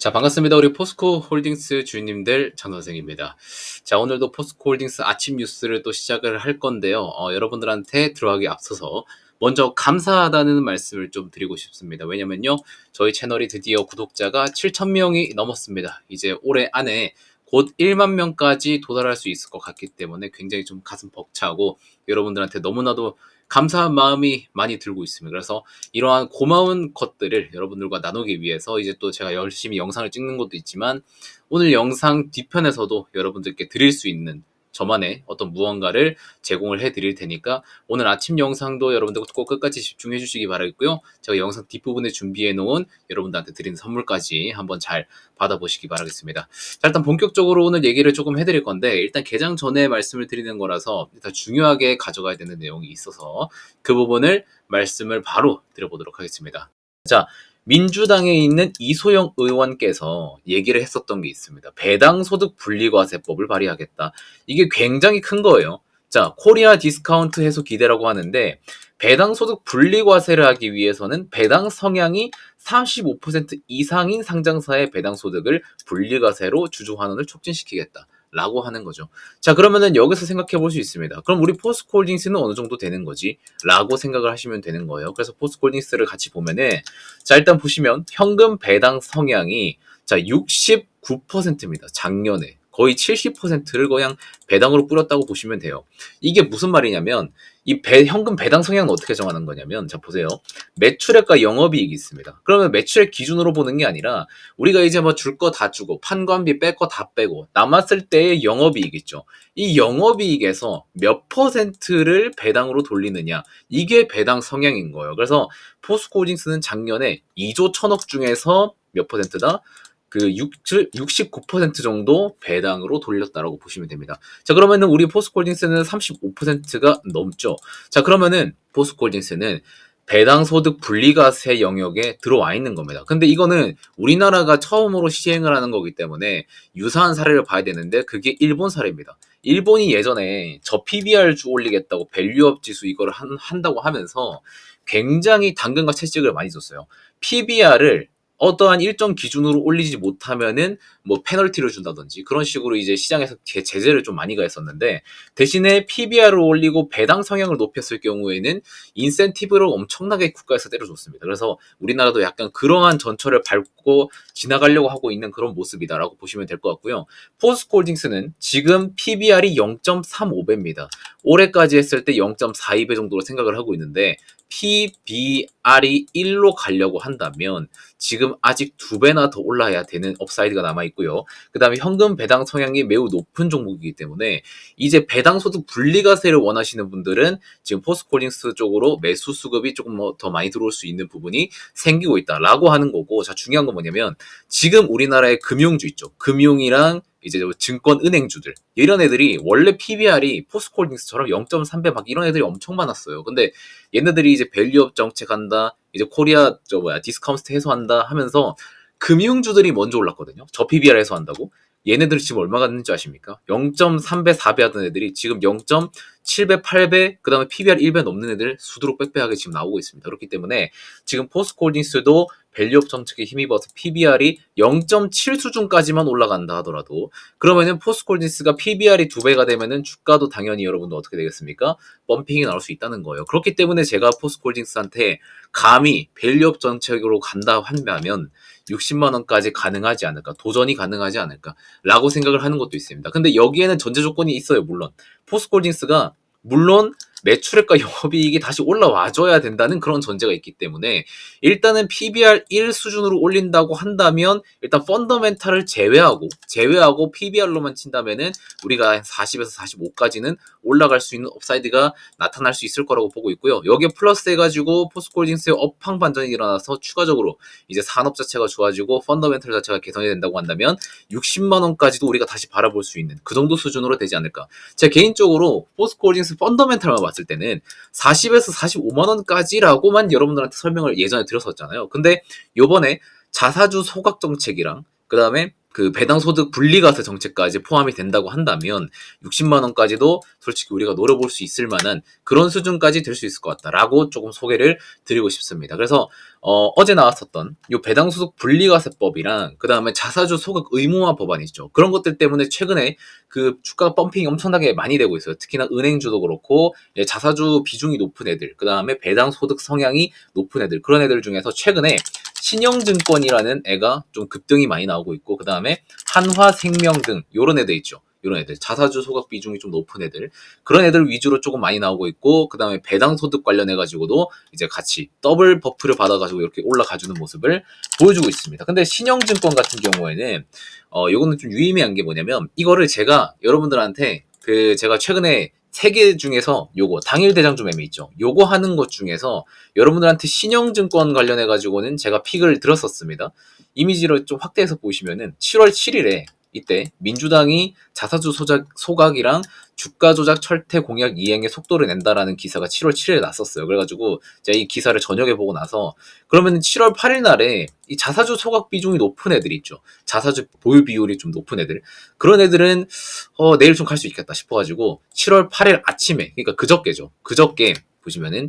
자, 반갑습니다. 우리 포스코 홀딩스 주인님들 장 선생입니다. 자, 오늘도 포스코 홀딩스 아침 뉴스를 또 시작을 할 건데요. 어, 여러분들한테 들어가기 앞서서 먼저 감사하다는 말씀을 좀 드리고 싶습니다. 왜냐면요. 저희 채널이 드디어 구독자가 7,000명이 넘었습니다. 이제 올해 안에 곧 1만 명까지 도달할 수 있을 것 같기 때문에 굉장히 좀 가슴 벅차고 여러분들한테 너무나도 감사한 마음이 많이 들고 있습니다. 그래서 이러한 고마운 것들을 여러분들과 나누기 위해서 이제 또 제가 열심히 영상을 찍는 것도 있지만 오늘 영상 뒤편에서도 여러분들께 드릴 수 있는 저만의 어떤 무언가를 제공을 해 드릴 테니까 오늘 아침 영상도 여러분들 꼭 끝까지 집중해 주시기 바라겠고요. 제가 영상 뒷부분에 준비해 놓은 여러분들한테 드리는 선물까지 한번 잘 받아보시기 바라겠습니다. 자, 일단 본격적으로 오늘 얘기를 조금 해드릴 건데 일단 개장 전에 말씀을 드리는 거라서 일단 중요하게 가져가야 되는 내용이 있어서 그 부분을 말씀을 바로 드려보도록 하겠습니다. 자, 민주당에 있는 이소영 의원께서 얘기를 했었던 게 있습니다. 배당소득 분리과세법을 발의하겠다. 이게 굉장히 큰 거예요. 자, 코리아 디스카운트 해소 기대라고 하는데 배당소득 분리과세를 하기 위해서는 배당 성향이 35% 이상인 상장사의 배당소득을 분리과세로 주주환원을 촉진시키겠다. 라고 하는 거죠. 자, 그러면은 여기서 생각해 볼 수 있습니다. 그럼 우리 포스코 홀딩스는 어느 정도 되는 거지? 라고 생각을 하시면 되는 거예요. 그래서 포스코 홀딩스를 같이 보면은, 자, 일단 보시면 현금 배당 성향이 자, 69%입니다. 작년에. 거의 70%를 그냥 배당으로 뿌렸다고 보시면 돼요. 이게 무슨 말이냐면 이 배, 현금 배당 성향은 어떻게 정하는 거냐면 자 보세요. 매출액과 영업이익이 있습니다. 그러면 매출액 기준으로 보는 게 아니라 우리가 이제 뭐 줄 거 다 주고 판관비 뺄 거 다 빼고 남았을 때의 영업이익 있죠. 이 영업이익에서 몇 퍼센트를 배당으로 돌리느냐 이게 배당 성향인 거예요. 그래서 포스코홀딩스는 작년에 2조 천억 중에서 몇 퍼센트다? 그 6, 69% 정도 배당으로 돌렸다라고 보시면 됩니다. 자, 그러면은 우리 포스코홀딩스는 35%가 넘죠. 자, 그러면은 포스코홀딩스는 배당 소득 분리과세 영역에 들어와 있는 겁니다. 근데 이거는 우리나라가 처음으로 시행을 하는 거기 때문에 유사한 사례를 봐야 되는데 그게 일본 사례입니다. 일본이 예전에 저 PBR 주 올리겠다고 밸류업 지수 이거를 한, 한다고 하면서 굉장히 당근과 채찍을 많이 줬어요. PBR을 어떠한 일정 기준으로 올리지 못하면은 뭐 페널티를 준다든지 그런 식으로 이제 시장에서 제, 제재를 좀 많이 가했었는데 대신에 PBR을 올리고 배당 성향을 높였을 경우에는 인센티브를 엄청나게 국가에서 때려줬습니다. 그래서 우리나라도 약간 그러한 전철을 밟고 지나가려고 하고 있는 그런 모습이다라고 보시면 될 것 같고요. 포스코홀딩스는 지금 PBR이 0.35배입니다. 올해까지 했을 때 0.42배 정도로 생각을 하고 있는데 PBR이 1로 가려고 한다면 지금 아직 두 배나 더 올라야 되는 업사이드가 남아 있고 요. 그 다음에 현금 배당 성향이 매우 높은 종목이기 때문에 이제 배당 소득 분리과세를 원하시는 분들은 지금 포스코홀딩스 쪽으로 매수 수급이 조금 뭐더 많이 들어올 수 있는 부분이 생기고 있다라고 하는 거고 자 중요한 건 뭐냐면 지금 우리나라의 금융주 있죠. 금융이랑 이제 증권 은행주들 이런 애들이 원래 PBR이 포스코홀딩스처럼 0.3배 막 이런 애들이 엄청 많았어요. 근데 얘네들이 이제 밸류업 정책한다, 이제 코리아 저 뭐야 디스카운트 해소한다 하면서 금융주들이 먼저 올랐거든요. 저 PBR 해소한다고. 얘네들이 지금 얼마 갔는 지 아십니까? 0.3배, 4배 하던 애들이 지금 0.7배, 8배, 그 다음에 PBR 1배 넘는 애들 수두룩 빽빽하게 지금 나오고 있습니다. 그렇기 때문에 지금 포스코 홀딩스도 밸류업 정책에 힘입어서 PBR이 0.7 수준까지만 올라간다 하더라도 그러면은 포스코홀딩스가 PBR이 두 배가 되면은 주가도 당연히 여러분도 어떻게 되겠습니까? 펌핑이 나올 수 있다는 거예요. 그렇기 때문에 제가 포스코홀딩스한테 감히 밸류업 정책으로 간다 한다면 60만 원까지 가능하지 않을까, 도전이 가능하지 않을까라고 생각을 하는 것도 있습니다. 근데 여기에는 전제 조건이 있어요, 물론. 포스코홀딩스가 물론 매출액과 영업이익이 다시 올라와줘야 된다는 그런 전제가 있기 때문에 일단은 PBR 1 수준으로 올린다고 한다면 일단 펀더멘탈을 제외하고 제외하고 PBR로만 친다면은 우리가 40에서 45까지는 올라갈 수 있는 업사이드가 나타날 수 있을 거라고 보고 있고요. 여기에 플러스 해가지고 포스코홀딩스의 업황 반전이 일어나서 추가적으로 이제 산업 자체가 좋아지고 펀더멘탈 자체가 개선이 된다고 한다면 60만 원까지도 우리가 다시 바라볼 수 있는 그 정도 수준으로 되지 않을까. 제 개인적으로 포스코홀딩스 펀더멘탈만 봤을 때는 40에서 45만 원까지라고만 여러분들한테 설명을 예전에 드렸었잖아요. 근데 요번에 자사주 소각 정책이랑 그 다음에 그 배당 소득 분리과세 정책까지 포함이 된다고 한다면 60만 원까지도 솔직히 우리가 노려볼 수 있을 만한 그런 수준까지 될 수 있을 것 같다라고 조금 소개를 드리고 싶습니다. 그래서 어, 제 나왔었던 요 배당 소득 분리과세법이랑 그 다음에 자사주 소각 의무화 법안이 있죠. 그런 것들 때문에 최근에 그 주가 펌핑이 엄청나게 많이 되고 있어요. 특히나 은행주도 그렇고 예, 자사주 비중이 높은 애들, 그 다음에 배당 소득 성향이 높은 애들 그런 애들 중에서 최근에 신영증권이라는 애가 좀 급등이 많이 나오고 있고 그 다음에 한화생명 등 요런 애들 있죠. 이런 애들 자사주 소각 비중이 좀 높은 애들 그런 애들 위주로 조금 많이 나오고 있고 그 다음에 배당 소득 관련해 가지고도 이제 같이 더블 버프를 받아 가지고 이렇게 올라가 주는 모습을 보여주고 있습니다. 근데 신영증권 같은 경우에는 어 요거는 좀 유의미한 게 뭐냐면 이거를 제가 여러분들한테 그 제가 최근에 세 개 중에서 요거 당일 대장주 매매 있죠. 요거 하는 것 중에서 여러분들한테 신영증권 관련해 가지고는 제가 픽을 들었었습니다. 이미지를 좀 확대해서 보시면은 7월 7일에 이때 민주당이 자사주 소작, 소각이랑 주가 조작 철퇴 공약 이행에 속도를 낸다라는 기사가 7월 7일에 났었어요. 그래가지고 제가 이 기사를 저녁에 보고 나서 그러면 7월 8일 날에 이 자사주 소각 비중이 높은 애들 있죠. 자사주 보유 비율이 좀 높은 애들 그런 애들은 어, 내일 좀 갈 수 있겠다 싶어가지고 7월 8일 아침에 그러니까 그저께죠. 그저께 보시면은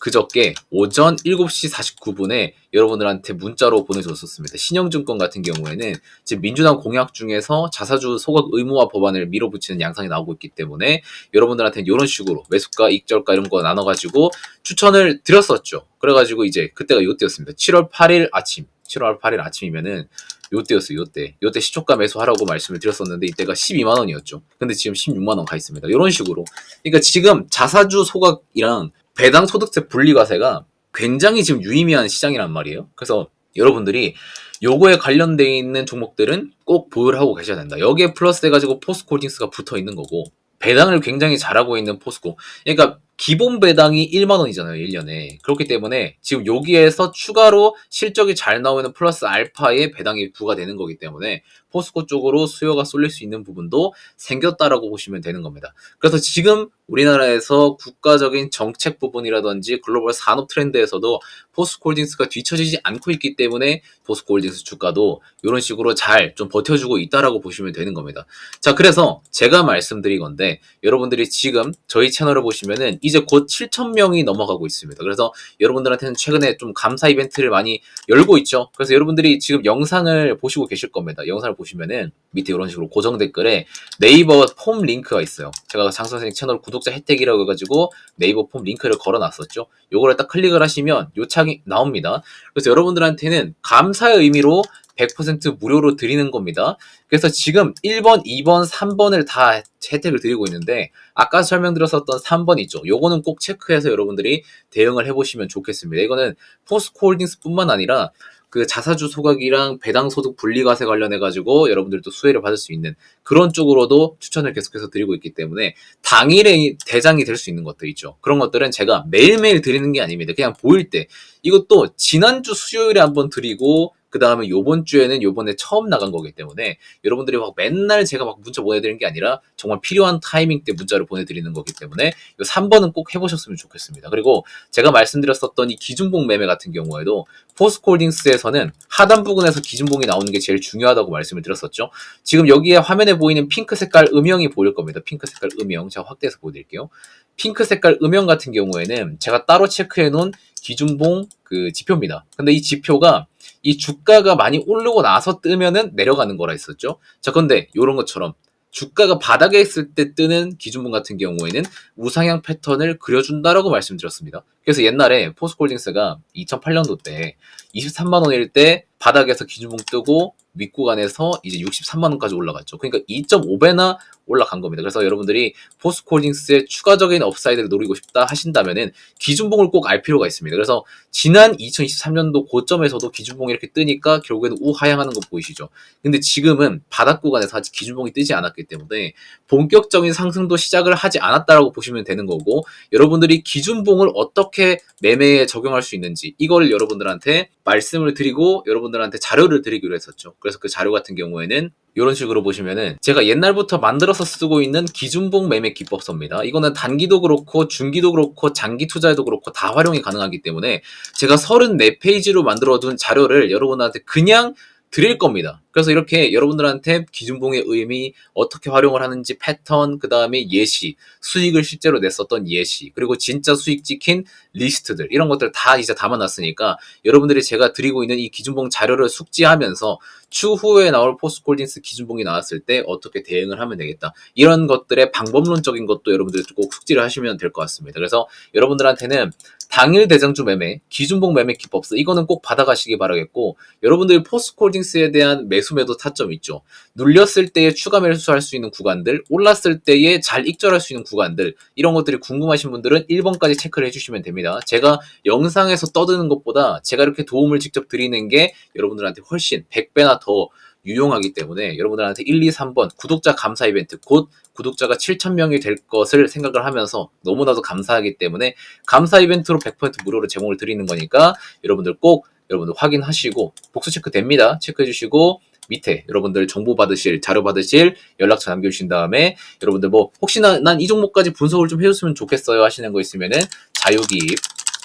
그저께 오전 7시 49분에 여러분들한테 문자로 보내줬었습니다. 신영증권 같은 경우에는 지금 민주당 공약 중에서 자사주 소각 의무화 법안을 밀어붙이는 양상이 나오고 있기 때문에 여러분들한테 이런 식으로 매수가, 익절가 이런 거 나눠가지고 추천을 드렸었죠. 그래가지고 이제 그때가 요때였습니다. 7월 8일 아침, 7월 8일 아침이면은 요때였어요, 요때. 요때 시초가 매수하라고 말씀을 드렸었는데 이때가 12만 원이었죠. 근데 지금 16만 원 가 있습니다. 이런 식으로. 그러니까 지금 자사주 소각이랑 배당 소득세 분리과세가 굉장히 지금 유의미한 시장이란 말이에요. 그래서 여러분들이 요거에 관련돼 있는 종목들은 꼭 보유를 하고 계셔야 된다. 여기에 플러스 돼가지고 포스코홀딩스가 붙어 있는 거고 배당을 굉장히 잘하고 있는 포스코. 그러니까 기본 배당이 1만 원이잖아요, 1년에. 그렇기 때문에 지금 여기에서 추가로 실적이 잘 나오는 플러스 알파의 배당이 부과되는 거기 때문에 포스코 쪽으로 수요가 쏠릴 수 있는 부분도 생겼다라고 보시면 되는 겁니다. 그래서 지금 우리나라에서 국가적인 정책 부분이라든지 글로벌 산업 트렌드에서도 포스코홀딩스가 뒤처지지 않고 있기 때문에 포스코홀딩스 주가도 이런 식으로 잘 좀 버텨주고 있다라고 보시면 되는 겁니다. 자, 그래서 제가 말씀드린 건데 여러분들이 지금 저희 채널을 보시면은 이제 곧 7,000명이 넘어가고 있습니다. 그래서 여러분들한테는 최근에 좀 감사 이벤트를 많이 열고 있죠. 그래서 여러분들이 지금 영상을 보시고 계실 겁니다. 영상을 보시면은 밑에 이런 식으로 고정 댓글에 네이버 폼 링크가 있어요. 제가 장 선생 채널 구독자 혜택이라고 해가지고 네이버 폼 링크를 걸어놨었죠. 요거를 딱 클릭을 하시면 요 창이 나옵니다. 그래서 여러분들한테는 감사의 의미로 100% 무료로 드리는 겁니다. 그래서 지금 1번, 2번, 3번을 다 혜택을 드리고 있는데 아까 설명드렸었던 3번 있죠. 요거는 꼭 체크해서 여러분들이 대응을 해보시면 좋겠습니다. 이거는 포스코 홀딩스뿐만 아니라 그 자사주 소각이랑 배당 소득 분리과세 관련해 가지고 여러분들도 수혜를 받을 수 있는 그런 쪽으로도 추천을 계속해서 드리고 있기 때문에 당일에 대장이 될 수 있는 것들 있죠. 그런 것들은 제가 매일매일 드리는 게 아닙니다. 그냥 보일 때 이것도 지난주 수요일에 한번 드리고 그 다음에 요번 주에는 요번에 처음 나간 거기 때문에 여러분들이 막 맨날 제가 막 문자 보내드리는 게 아니라 정말 필요한 타이밍 때 문자를 보내드리는 거기 때문에 요 3번은 꼭 해보셨으면 좋겠습니다. 그리고 제가 말씀드렸었던 이 기준봉 매매 같은 경우에도 포스코홀딩스에서는 하단 부분에서 기준봉이 나오는 게 제일 중요하다고 말씀을 드렸었죠. 지금 여기에 화면에 보이는 핑크 색깔 음영이 보일 겁니다. 핑크 색깔 음영 제가 확대해서 보여드릴게요. 핑크 색깔 음영 같은 경우에는 제가 따로 체크해 놓은 기준봉 그 지표입니다. 근데 이 지표가 이 주가가 많이 오르고 나서 뜨면은 내려가는 거라 했었죠. 자, 근데 이런 것처럼 주가가 바닥에 있을 때 뜨는 기준봉 같은 경우에는 우상향 패턴을 그려준다라고 말씀드렸습니다. 그래서 옛날에 포스콜딩스가 2008년도 때 23만 원일 때 바닥에서 기준봉 뜨고 윗구간에서 이제 63만 원까지 올라갔죠. 그러니까 2.5배나 올라간 겁니다. 그래서 여러분들이 포스코홀딩스의 추가적인 업사이드를 노리고 싶다 하신다면은 기준봉을 꼭 알 필요가 있습니다. 그래서 지난 2023년도 고점에서도 기준봉이 이렇게 뜨니까 결국에는 우하향하는 거 보이시죠? 근데 지금은 바닥 구간에서 아직 기준봉이 뜨지 않았기 때문에 본격적인 상승도 시작을 하지 않았다라고 보시면 되는 거고 여러분들이 기준봉을 어떻게 매매에 적용할 수 있는지 이걸 여러분들한테 말씀을 드리고 여러분들한테 자료를 드리기로 했었죠. 그래서 그 자료 같은 경우에는 이런 식으로 보시면은 제가 옛날부터 만들어서 쓰고 있는 기준봉 매매 기법서입니다. 이거는 단기도 그렇고 중기도 그렇고 장기 투자에도 그렇고 다 활용이 가능하기 때문에 제가 34페이지로 만들어둔 자료를 여러분한테 그냥 드릴 겁니다. 그래서 이렇게 여러분들한테 기준봉의 의미, 어떻게 활용을 하는지 패턴, 그 다음에 예시, 수익을 실제로 냈었던 예시, 그리고 진짜 수익 찍힌 리스트들, 이런 것들 다 이제 담아놨으니까 여러분들이 제가 드리고 있는 이 기준봉 자료를 숙지하면서 추후에 나올 포스콜딩스 기준봉이 나왔을 때 어떻게 대응을 하면 되겠다. 이런 것들의 방법론적인 것도 여러분들이 꼭 숙지를 하시면 될 것 같습니다. 그래서 여러분들한테는 당일 대장주 매매, 기준봉 매매 기법서 이거는 꼭 받아가시기 바라겠고 여러분들이 포스콜 딩스에 대한 매수 매도 타점 있죠. 눌렸을 때에 추가 매수할 수 있는 구간들, 올랐을 때에 잘 익절할 수 있는 구간들 이런 것들이 궁금하신 분들은 1번까지 체크를 해주시면 됩니다. 제가 영상에서 떠드는 것보다 제가 이렇게 도움을 직접 드리는 게 여러분들한테 훨씬 100배나 더 유용하기 때문에 여러분들한테 1, 2, 3번 구독자 감사 이벤트 곧 구독자가 7,000명이 될 것을 생각을 하면서 너무나도 감사하기 때문에 감사 이벤트로 100% 무료로 제공을 드리는 거니까 여러분들 꼭 여러분들 확인하시고 복수 체크 됩니다. 체크해 주시고 밑에 여러분들 정보 받으실 자료 받으실 연락처 남겨주신 다음에 여러분들 뭐 혹시나 난 이 종목까지 분석을 좀 해줬으면 좋겠어요 하시는 거 있으면은 자유기입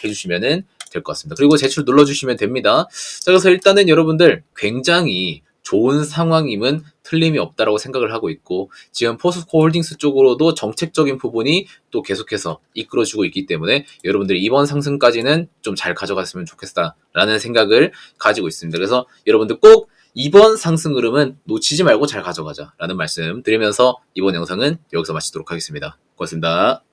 해주시면은 될 것 같습니다. 그리고 제출 눌러주시면 됩니다. 자, 그래서 일단은 여러분들 굉장히 좋은 상황임은 틀림이 없다라고 생각을 하고 있고 지금 포스코 홀딩스 쪽으로도 정책적인 부분이 또 계속해서 이끌어주고 있기 때문에 여러분들이 이번 상승까지는 좀 잘 가져갔으면 좋겠다라는 생각을 가지고 있습니다. 그래서 여러분들 꼭 이번 상승 흐름은 놓치지 말고 잘 가져가자라는 말씀 드리면서 이번 영상은 여기서 마치도록 하겠습니다. 고맙습니다.